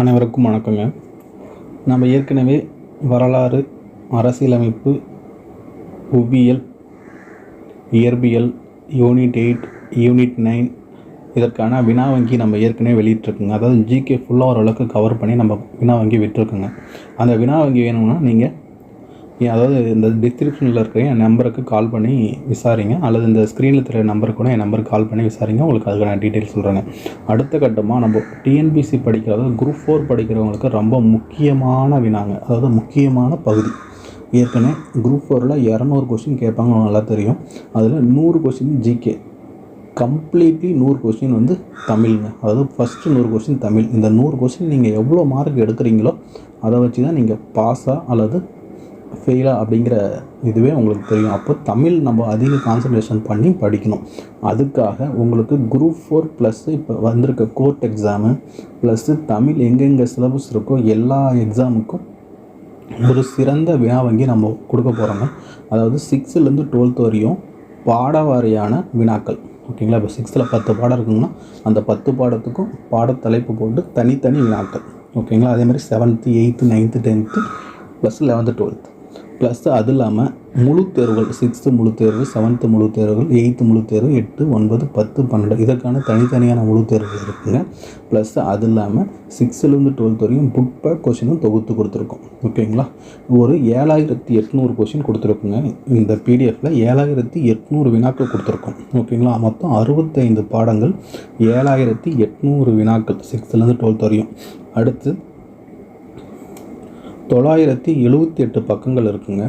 அனைவருக்கும் வணக்கங்க. நம்ம ஏற்கனவே வரலாறு அரசியலமைப்பு புவியியல் இயற்பியல் யூனிட் எயிட் யூனிட் நைன் இதற்கான வினா வங்கி நம்ம ஏற்கனவே வெளியிட்டிருக்குங்க. அதாவது ஜிகே ஃபுல்லாக ஓரளவுக்கு கவர் பண்ணி நம்ம வினா வங்கி விட்டுருக்குங்க. அந்த வினா வங்கி வேணும்னா நீங்கள் அதாவது இந்த டிஸ்கிரிப்ஷனில் இருக்கிற என் நம்பருக்கு கால் பண்ணி விசாரிங்க. அல்லது இந்த ஸ்க்ரீனில் தெரிய நம்பருக்கு கூட என் நம்பருக்கு கால் பண்ணி விசாரிங்க. உங்களுக்கு அதுக்கான டீட்டெயில்ஸ் சொல்கிறேங்க அடுத்த கட்டமாக நம்ம டிஎன்பிசி படிக்கிற அதாவது குரூப் ஃபோர் படிக்கிறவங்களுக்கு ரொம்ப முக்கியமான வினாங்க. அதாவது முக்கியமான பகுதி. ஏற்கனவே குரூப் ஃபோரில் இரநூறு கொஸ்டின் கேட்பாங்க. நல்லா தெரியும். அதில் நூறு கொஸ்டின் ஜிகே கம்ப்ளீட்லி நூறு கொஸ்டின் வந்து தமிழ்ங்க. அதாவது ஃபஸ்ட்டு நூறு கொஸ்டின் தமிழ். இந்த நூறு கொஸ்டின் நீங்கள் எவ்வளோ மார்க் எடுக்கிறீங்களோ அதை வச்சு தான் நீங்கள் பாஸாக அல்லது ஃபெயிலா அப்படிங்கிற இதுவே உங்களுக்கு தெரியும். அப்போ தமிழ் நம்ம அதிக கான்சன்ட்ரேஷன் பண்ணி படிக்கணும். அதுக்காக உங்களுக்கு குரூப் ஃபோர் ப்ளஸ்ஸு இப்போ வந்திருக்க கோர்ட் எக்ஸாமு ப்ளஸ்ஸு தமிழ் எங்கெங்கே சிலபஸ் இருக்கோ எல்லா எக்ஸாமுக்கும் ஒரு சிறந்த வினா வங்கி நம்ம கொடுக்க போகிறோங்க அதாவது சிக்ஸ்த்துலேருந்து டுவெல்த் வரையும் பாடவாரியான வினாக்கள். ஓகேங்களா இப்போ சிக்ஸ்த்தில் பத்து பாடம் இருக்குங்கன்னா அந்த பத்து பாடத்துக்கும் பாடத்தலைப்பு போட்டு தனித்தனி வினாக்கள். ஓகேங்களா அதே மாதிரி seventh eighth ninth tenth plus eleventh twelfth plus அது இல்லாமல் முழு தேர்வுகள் சிக்ஸ்த்து முழு தேர்வு செவன்த்து முழு தேர்வுகள் எயித்து முழு தேர்வு எட்டு ஒன்பது பத்து பன்னெண்டு இதற்கான தனித்தனியான முழு தேர்வுகள் இருக்குங்க. ப்ளஸ் அது இல்லாமல் சிக்ஸ்த்துலேருந்து டுவெல்த் வரையும் புக் பேக் கொஷினும் தொகுத்து கொடுத்துருக்கோம். ஓகேங்களா ஒரு ஏழாயிரத்தி எட்நூறு கொஷின் கொடுத்துருக்குங்க. இந்த பிடிஎஃப்பில் ஏழாயிரத்தி எட்நூறு வினாக்கள் கொடுத்துருக்கோம். ஓகேங்களா மொத்தம் அறுபத்தைந்து பாடங்கள் ஏழாயிரத்தி எட்நூறு வினாக்கள் சிக்ஸ்த்துலேருந்து டுவெல்த் வரையும். அடுத்து தொள்ளாயிரத்தி எழுபத்தி எட்டு பக்கங்கள் இருக்குங்க.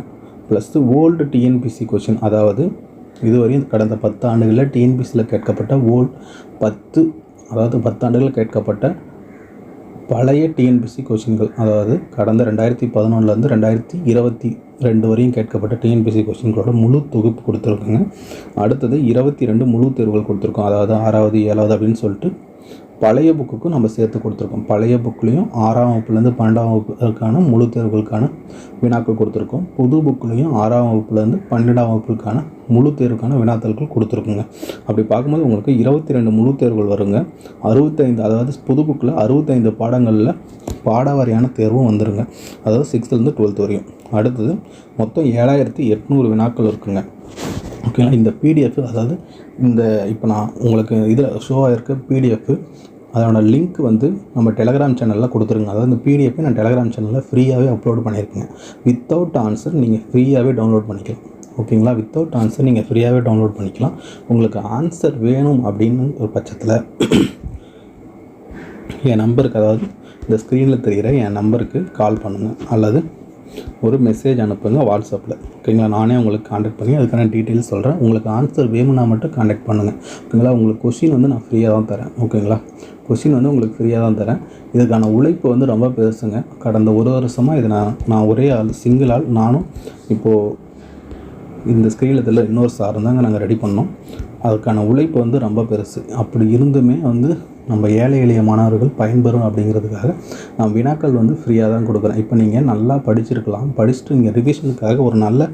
ப்ளஸ் ஓல்டு டிஎன்பிசி கொஷின் அதாவது இதுவரையும் கடந்த பத்து ஆண்டுகளில் டிஎன்பிசியில் கேட்கப்பட்ட ஓல்ட் பத்து அதாவது பத்தாண்டுகளில் கேட்கப்பட்ட பழைய டிஎன்பிசி கொஷின்கள் அதாவது கடந்த ரெண்டாயிரத்தி பதினொன்றுலேருந்து ரெண்டாயிரத்தி இருபத்தி ரெண்டு வரையும் கேட்கப்பட்ட டிஎன்பிசி கொஸ்டின்களோட முழு தொகுப்பு கொடுத்துருக்குங்க. அடுத்தது இருபத்தி ரெண்டு முழு தேர்வுகள் கொடுத்துருக்கோம். அதாவது ஆறாவது ஏழாவது அப்படின்னு சொல்லிட்டு பழைய புக்குக்கும் நம்ம சேர்த்து கொடுத்துருக்கோம். பழைய புக்லேயும் ஆறாம் வகுப்புலேருந்து பன்னெண்டாம் வகுப்புக்கான முழு தேர்வுகளுக்கான வினாக்கள் கொடுத்துருக்கோம். புது புக்லேயும் ஆறாம் வகுப்புலேருந்து பன்னெண்டாம் வகுப்புக்கான முழு தேர்வுக்கான வினாத்தாள்கள் கொடுத்துருக்குங்க. அப்படி பார்க்கும்போது உங்களுக்கு இருபத்தி ரெண்டு முழு தேர்வுகள் வருங்க. அறுபத்தைந்து அதாவது புது புக்கில் அறுபத்தைந்து பாடங்களில் பாடவாரியான தேர்வும் வந்துருங்க. அதாவது சிக்ஸ்த்துலேருந்து டுவெல்த் வரையும். அடுத்தது மொத்தம் ஏழாயிரத்தி எட்நூறு வினாக்கள் இருக்குங்க. ஓகேங்களா இந்த பிடிஎஃப் அதாவது இந்த இப்போ நான் உங்களுக்கு இதில் ஷோவாக இருக்க பிடிஎஃப் அதோட லிங்க் வந்து நம்ம டெலகிராம் சேனலில் கொடுத்துருங்க. அதாவது இந்த பிடிஎஃப் நான் டெலகிராம் சேனலில் ஃப்ரீயாகவே அப்லோட் பண்ணியிருக்கேன் வித்தவுட் ஆன்சர் நீங்கள் ஃப்ரீயாகவே டவுன்லோட் பண்ணிக்கலாம். ஓகேங்களா வித்தவுட் ஆன்சர் நீங்கள் ஃப்ரீயாகவே டவுன்லோட் பண்ணிக்கலாம். உங்களுக்கு ஆன்சர் வேணும் அப்படின்னு ஒரு பட்சத்தில் என் நம்பருக்கு அதாவது இந்த ஸ்க்ரீனில் தெரிகிற என் நம்பருக்கு கால் பண்ணுங்கள் அல்லது ஒரு மெசேஜ் அனுப்புங்க வாட்ஸ்அப்பில் ஓகேங்களா? நானே உங்களுக்கு காண்டாக்ட் பண்ணி அதுக்கான டீட்டெயில்ஸ் சொல்கிறேன் உங்களுக்கு ஆன்சர் வேணும்னா மட்டும் காண்டாக்ட் பண்ணுங்கள் ஓகேங்களா? உங்களுக்கு கொஷின் வந்து நான் ஃப்ரீயாக தான் தரேன். ஓகேங்களா? கொஷின் வந்து உங்களுக்கு ஃப்ரீயாக தான் தரேன். இதுக்கான உழைப்பு வந்து ரொம்ப பெருசுங்க. கடந்த ஒரு வருஷமாக இதை நான் நான் ஒரே ஆள் சிங்கிள் ஆள் நானும் இப்போது இந்த ஸ்க்ரீனில் தெரியல இன்னொரு சார் தாங்க நாங்கள் ரெடி பண்ணோம். அதுக்கான உழைப்பு வந்து ரொம்ப பெருசு. அப்படி இருந்துமே வந்து நம்ம ஏழை எளிய மாணவர்கள் பயன்பெறும் அப்படிங்கிறதுக்காக நான் வினாக்கள் வந்து ஃப்ரீயாக தான் கொடுக்குறேன் இப்போ நீங்கள் நல்லா படிச்சிருக்கலாம். படிச்சுட்டு நீங்கள் ரிவிஷனுக்காக ஒரு நல்ல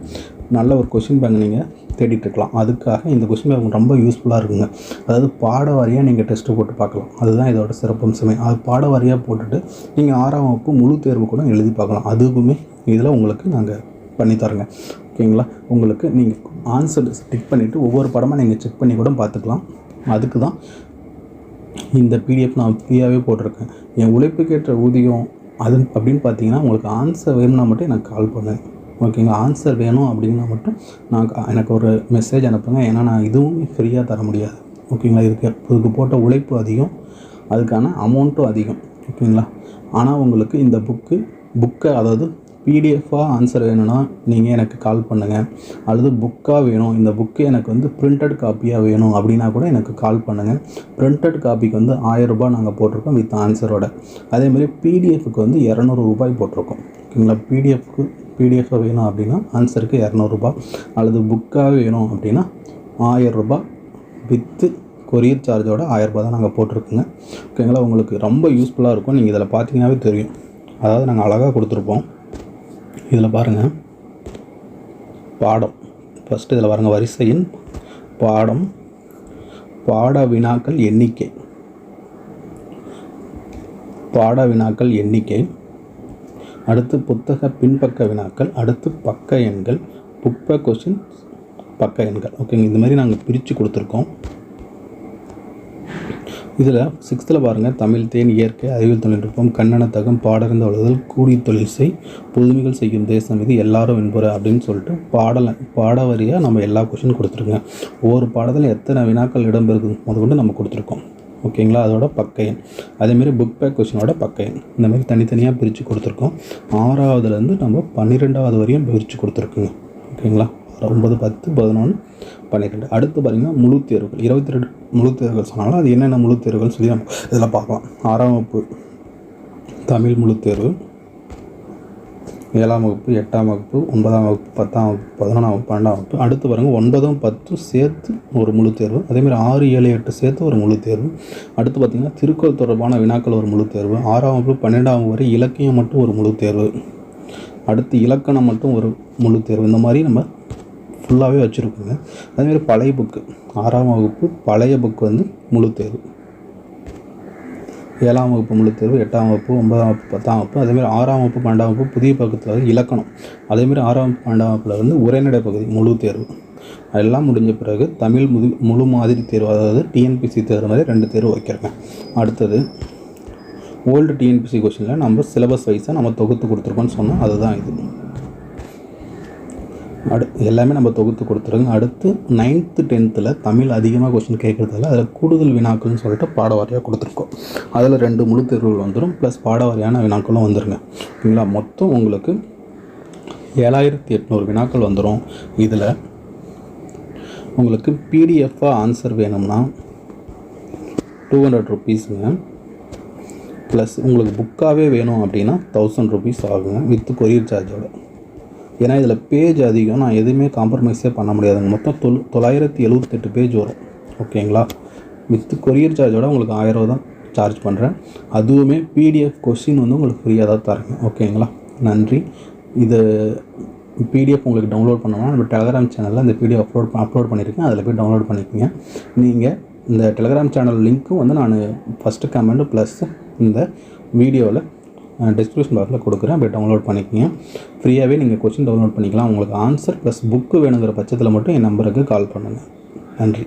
நல்ல ஒரு கொஷின் பேங்க் நீங்கள் தேடிட்டு இருக்கலாம் அதுக்காக இந்த கொஷின் பேங்க் ரொம்ப யூஸ்ஃபுல்லாக இருக்குங்க. அதாவது பாட வாரியாக நீங்கள் டெஸ்ட்டு போட்டு பார்க்கலாம். அதுதான் இதோட சிறப்பம்சமே அது பாட வாரியாக போட்டுட்டு நீங்கள் ஆறாம் வகுப்பு முழு தேர்வு கூட எழுதி பார்க்கலாம். அதுவுமே இதில் உங்களுக்கு நாங்கள் பண்ணித்தரோங்க. ஓகேங்களா? உங்களுக்கு நீங்கள் ஆன்சர் டிக் பண்ணிவிட்டு ஒவ்வொரு படமாக நீங்கள் செக் பண்ணி கூட பார்த்துக்கலாம். அதுக்கு தான் இந்த பிடிஎஃப் நான் ஃப்ரீயாகவே போட்டிருக்கேன். என் உழைப்புக்கேற்ற ஊதியம் அது அப்படின்னு பார்த்தீங்கன்னா உங்களுக்கு ஆன்சர் வேணும்னா மட்டும் எனக்கு கால் பண்ணேன் ஓகேங்க ஆன்சர் வேணும் அப்படின்னா மட்டும் நான் எனக்கு ஒரு மெசேஜ் அனுப்புங்க. ஏன்னா நான் இதுவும் ஃப்ரீயாக தர முடியாது. ஓகேங்களா இதுக்கு இதுக்கு போட்ட உழைப்பு அதிகம். அதுக்கான அமௌண்ட்டும் அதிகம். ஓகேங்களா ஆனால் உங்களுக்கு இந்த புக்கு புக்கை அதாவது பிடிஎஃபாக ஆன்சர் வேணும்னா நீங்கள் எனக்கு கால் பண்ணுங்கள் அல்லது புக்காக வேணும். இந்த புக்கு எனக்கு வந்து பிரிண்டட் காப்பியாக வேணும் அப்படின்னா கூட எனக்கு கால் பண்ணுங்கள் பிரிண்டட் காப்பிக்கு வந்து ஆயிரம் ரூபாய் நாங்கள் போட்டிருக்கோம் வித் ஆன்சரோட அதேமாதிரி பிடிஎஃப்க்கு வந்து இரநூறு ரூபாய் போட்டிருக்கோம். ஓகேங்களா? பிடிஎஃப்க்கு பிடிஎஃபாக வேணும் அப்படின்னா ஆன்சருக்கு இரநூறுபா அல்லது புக்காக வேணும் அப்படின்னா ஆயரரூபா வித்து கொரியர் சார்ஜோட ஆயிரரூபா தான் நாங்கள் போட்டிருக்கோங்க. ஓகேங்களா? உங்களுக்கு ரொம்ப யூஸ்ஃபுல்லாக இருக்கும். நீங்கள் இதில் பார்த்தீங்கன்னாவே தெரியும். அதாவது நாங்கள் அழகாக கொடுத்துருப்போம். இதில் பாருங்கள் பாடம். ஃபஸ்ட்டு இதில் பாருங்கள் வரிசையின் பாடம். பாட வினாக்கள் எண்ணிக்கை. பாட வினாக்கள் எண்ணிக்கை. அடுத்து புத்தக பின்பக்க வினாக்கள் அடுத்து பக்க எண்கள் புப்ப கொஷின் பக்க எண்கள். ஓகேங்க இந்த மாதிரி நாங்கள் பிரித்து கொடுத்துருக்கோம். இதில் சிக்ஸ்த்தில் பாருங்கள் தமிழ் தேன் இயற்கை அறிவியல் தொழில்நுட்பம் கண்ணனத்தகம் பாடறிந்த வளர்தல் கூடி தொழில் செய் புதுமைகள் செய்யும் தேசம் இது எல்லாரும் என்பற அப்படின்னு சொல்லிட்டு பாடலை பாட வரியாக நம்ம எல்லா கொஷின் கொடுத்துருங்க. ஒவ்வொரு பாடத்தில் எத்தனை வினாக்கள் இடம்பெறுது முதற்கொண்டு நம்ம கொடுத்துருக்கோம். ஓகேங்களா அதோட பக்கையன் அதேமாரி புக் பேக் கொஷினோட பக்கையன் இந்தமாரி தனித்தனியாக பிரித்து கொடுத்துருக்கோம். ஆறாவதுலேருந்து நம்ம பன்னிரெண்டாவது வரையும் பிரித்து கொடுத்துருக்குங்க. ஓகேங்களா ஒன்பது பத்து பதினொன்று பன்னிரெண்டு. அடுத்து பார்த்திங்கன்னா முழு தேர்வுகள். இருபத்தி ரெண்டு முழு தேர்வுகள் சொன்னாலும் அது என்னென்ன முழு சொல்லி நம்ம இதில் பார்க்கலாம். ஆறாம் வகுப்பு தமிழ் முழு தேர்வு. ஏழாம் வகுப்பு எட்டாம் வகுப்பு ஒன்பதாம் வகுப்பு பத்தாம் வகுப்பு பதினொன்றாம் வகுப்பு பன்னெண்டாம் வகுப்பு. அடுத்து பாருங்கள் ஒன்பதும் பத்தும் சேர்த்து ஒரு முழு தேர்வு. அதேமாதிரி ஆறு ஏழு எட்டு சேர்த்து ஒரு முழு தேர்வு. அடுத்து பார்த்திங்கன்னா திருக்குறள் தொடர்பான வினாக்கள் ஒரு முழு தேர்வு. ஆறாம் வகுப்பு பன்னெண்டாம் வகுப்பு வரை இலக்கியம் மட்டும் ஒரு முழு தேர்வு. அடுத்து இலக்கணம் மட்டும் ஒரு முழு தேர்வு. இந்த மாதிரி நம்ம ஃபுல்லாகவே வச்சுருக்குங்க. அதேமாதிரி பழைய புக்கு ஆறாம் வகுப்பு பழைய புக்கு வந்து முழு தேர்வு. ஏழாம் வகுப்பு முழு தேர்வு எட்டாம் வகுப்பு ஒன்பதாம் வகுப்பு பத்தாம் வகுப்பு அதேமாதிரி ஆறாம் வகுப்பு பன்னெண்டாம் வகுப்பு புதிய பக்கத்தில் வந்து இலக்கணம் அதேமாதிரி ஆறாம் வகுப்பு பன்னெண்டாம் வகுப்பில் வந்து உரைநடை பகுதி முழு தேர்வு. அதெல்லாம் முடிஞ்ச பிறகு தமிழ் முது முழு மாதிரி தேர்வு அதாவது டிஎன்பிசி தேர்வு மாதிரி ரெண்டு தேர்வு வைக்கிறேங்க. அடுத்தது ஓல்டு டிஎன்பிசி கொஷினில் நம்ம சிலபஸ் வைஸாக நம்ம தொகுத்து கொடுத்துருக்கோம்னு சொன்னால் அதுதான் இது. அடு எல்லாமே நம்ம தொகுத்து கொடுத்துருங்க. அடுத்து நைன்த்து டென்த்தில் தமிழ் அதிகமாக கொஷின் கேட்குறதால அதில் கூடுதல் வினாக்கள்னு சொல்லிட்டு பாடவாரியாக கொடுத்துருக்கோம். அதில் ரெண்டு முழு தேர்வுகள் வந்துடும் ப்ளஸ் பாடவாரியான வினாக்களும் வந்துருங்க. ஓகேங்களா? மொத்தம் உங்களுக்கு ஏழாயிரத்தி எட்நூறு வினாக்கள் வந்துடும் இதில் உங்களுக்கு பிடிஎஃபாக ஆன்சர் வேணும்னா டூ ஹண்ட்ரட் ருபீஸுங்க ப்ளஸ் உங்களுக்கு புக்காகவே வேணும் அப்படின்னா தௌசண்ட் ருபீஸ் ஆகுங்க. வித் கொரியர் சார்ஜோட ஏன்னா இதில் பேஜ் அதிகம். நான் எதுவுமே காம்ப்ரமைஸே பண்ண முடியாதுங்க மொத்தம் தொல் தொள்ளாயிரத்தி எழுபத்தெட்டு பேஜ் வரும். ஓகேங்களா வித் கொரியர் சார்ஜோட உங்களுக்கு ஆயிரம் ரூபா தான் சார்ஜ் பண்ணுறேன் அதுவுமே பிடிஎஃப் கொஷின் வந்து உங்களுக்கு ஃப்ரீயாக தான் தரேங்க ஓகேங்களா நன்றி. இது பிடிஎஃப் உங்களுக்கு டவுன்லோட் பண்ணணும்னா நம்ம டெலகிராம் சேனலில் அந்த பிடிஎஃப் அப்லோட் அப்லோட் பண்ணியிருக்கேன். அதில் போய் டவுன்லோட் பண்ணிக்கோங்க. நீங்கள் இந்த டெலகிராம் சேனல் லிங்க்கும் வந்து நான் ஃபஸ்ட்டு கமெண்ட் ப்ளஸ் இந்த வீடியோவில் டிஸ்கிரிப்ஷன் பாக்ஸில் கொடுக்குறேன். போய் டவுன்லோட் பண்ணிக்கோங்க. ஃப்ரீயாகவே நீங்கள் கொஸ்டின் டவுன்லோட் பண்ணிக்கலாம். உங்களுக்கு ஆன்சர் ப்ளஸ் புக்கு வேணுங்கிற பட்சத்தில் மட்டும் என் நம்பருக்கு கால் பண்ணுங்கள் நன்றி.